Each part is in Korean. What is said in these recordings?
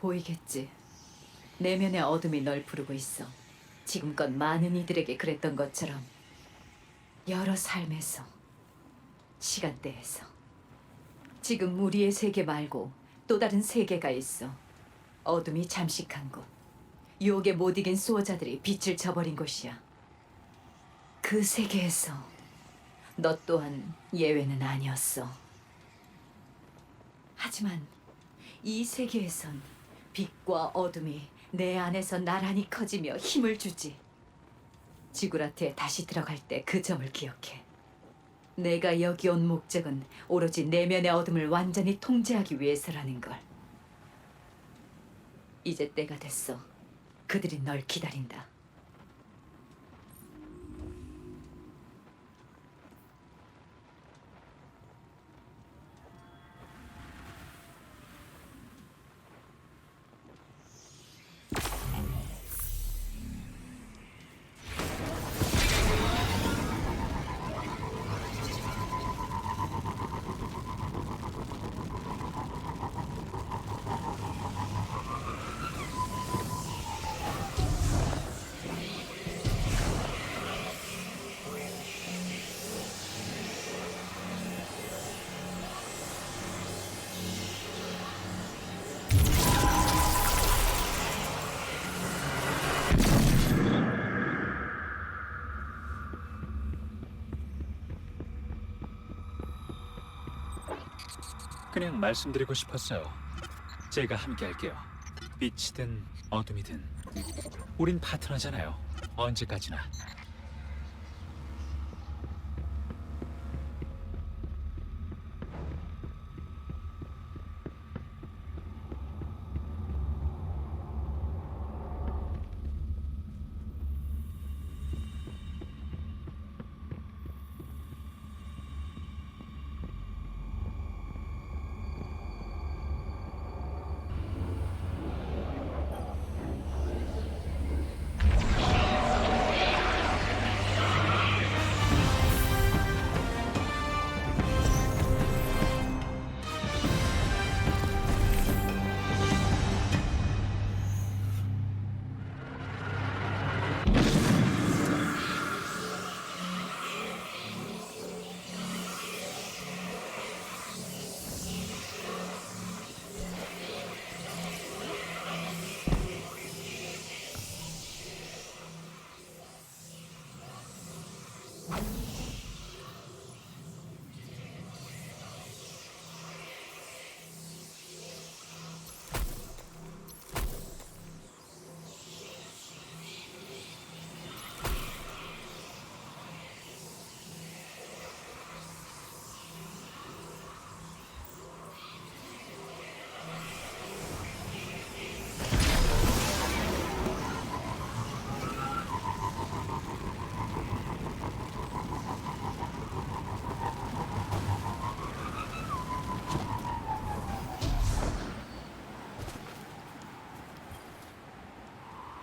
보이겠지. 내면의 어둠이 널 부르고 있어. 지금껏 많은 이들에게 그랬던 것처럼 여러 삶에서 시간대에서 지금 우리의 세계 말고 또 다른 세계가 있어. 어둠이 잠식한 곳. 유혹에 못 이긴 수호자들이 빛을 저버린 곳이야. 그 세계에서 너 또한 예외는 아니었어. 하지만 이 세계에선 빛과 어둠이 내 안에서 나란히 커지며 힘을 주지. 지구라트에 다시 들어갈 때 그 점을 기억해. 내가 여기 온 목적은 오로지 내면의 어둠을 완전히 통제하기 위해서라는 걸. 이제 때가 됐어. 그들이 널 기다린다. 그냥 말씀드리고 싶었어요. 제가 함께 할게요. 빛이든 어둠이든 우린 파트너잖아요. 언제까지나.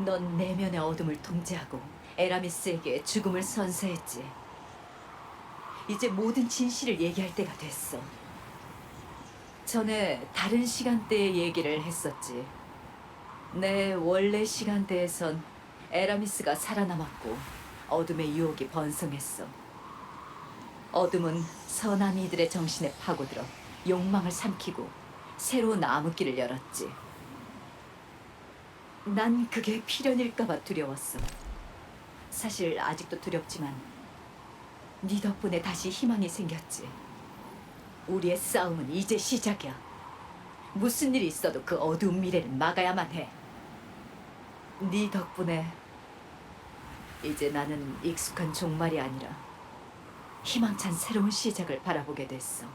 넌 내면의 어둠을 통제하고 에라미스에게 죽음을 선사했지. 이제 모든 진실을 얘기할 때가 됐어. 전에 다른 시간대의 얘기를 했었지. 내 원래 시간대에선 에라미스가 살아남았고 어둠의 유혹이 번성했어. 어둠은 선한 이들의 정신에 파고들어 욕망을 삼키고 새로운 암흑길을 열었지. 난 그게 필연일까봐 두려웠어. 사실 아직도 두렵지만 네 덕분에 다시 희망이 생겼지. 우리의 싸움은 이제 시작이야. 무슨 일이 있어도 그 어두운 미래를 막아야만 해. 네 덕분에 이제 나는 익숙한 종말이 아니라 희망찬 새로운 시작을 바라보게 됐어.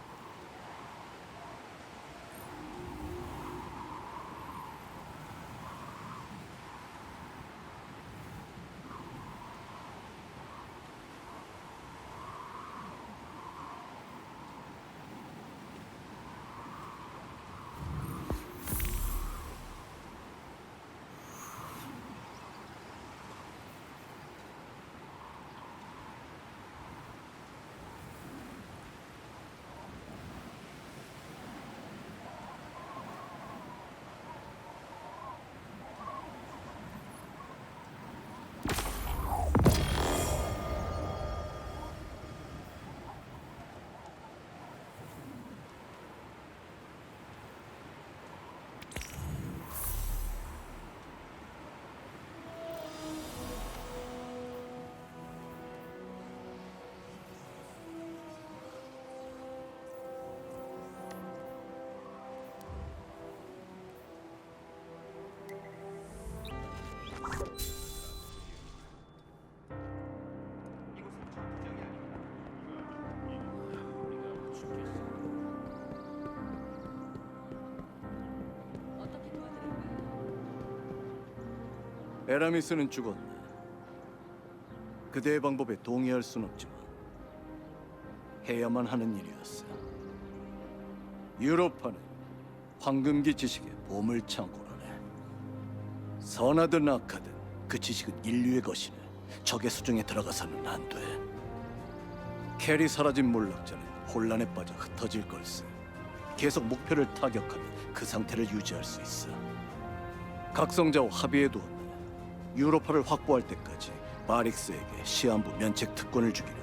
에라미스는 죽었네. 그대의 방법에 동의할 순 없지만 해야만 하는 일이었어. 유로파는 황금기 지식의 보물 창고라네. 선하든 악하든 그 지식은 인류의 것이네. 적의 수중에 들어가서는 안 돼. 캐리 사라진 몰락자는 혼란에 빠져 흩어질 걸세. 계속 목표를 타격하면 그 상태를 유지할 수 있어. 각성자와 합의해두었네. 유로파를 확보할 때까지 바릭스에게 시한부 면책 특권을 주기로.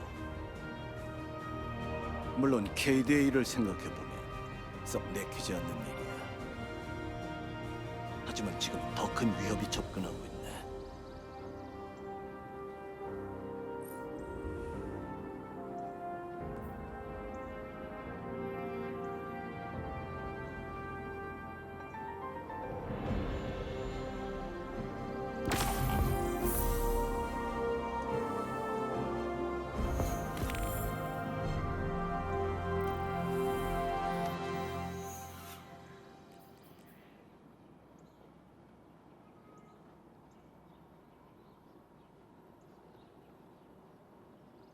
물론 KDA를 생각해 보면 썩 내키지 않는 일이야. 하지만 지금 더 큰 위협이 접근하고 있어.